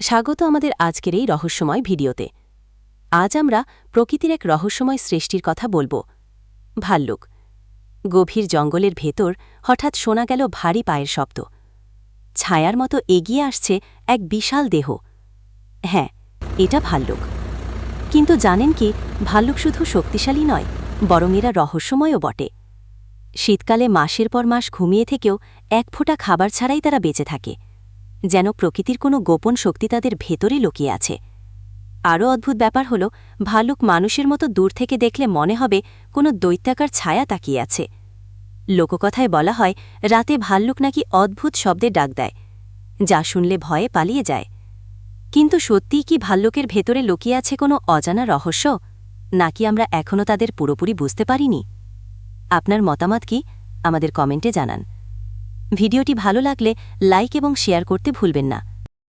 স্বাগত আমাদের আজকের এই রহস্যময় ভিডিওতে। আজ আমরা প্রকৃতির এক রহস্যময় সৃষ্টির কথা বলব। ভাল্লুক, গভীর জঙ্গলের ভেতর হঠাৎ শোনা গেল ভারী পায়ের শব্দ। ছায়ার মতো এগিয়ে আসছে এক বিশাল দেহ। হ্যাঁ এটা ভাল্লুক। কিন্তু জানেন কি, ভাল্লুক শুধু শক্তিশালী নয়, বরং এরা রহস্যময়ও বটে। শীতকালে মাসের পর মাস ঘুমিয়ে থেকেও এক ফোঁটা খাবার ছাড়াই তারা বেঁচে থাকে। যেন প্রকৃতির কোনো গোপন শক্তি তাদের ভেতরে লুকিয়ে আছে। আরও অদ্ভুত ব্যাপার হল, ভালুক মানুষের মতো দূর থেকে দেখলে মনে হবে কোনো দৈত্যাকার ছায়া তাকিয়ে আছে। লোককথায় বলা হয়, রাতে ভাল্লুক নাকি অদ্ভুত শব্দে ডাক দেয়, যা শুনলে ভয়ে পালিয়ে যায়। কিন্তু সত্যিই কি ভাল্লুকের ভেতরে লুকিয়ে আছে কোনো অজানা রহস্য? নাকি আমরা এখনও তাদের পুরোপুরি বুঝতে পারিনি? আপনার মতামত কি? আমাদের কমেন্টে জানান। ভিডিওটি ভালো লাগলে লাইক এবং শেয়ার করতে ভুলবেন না।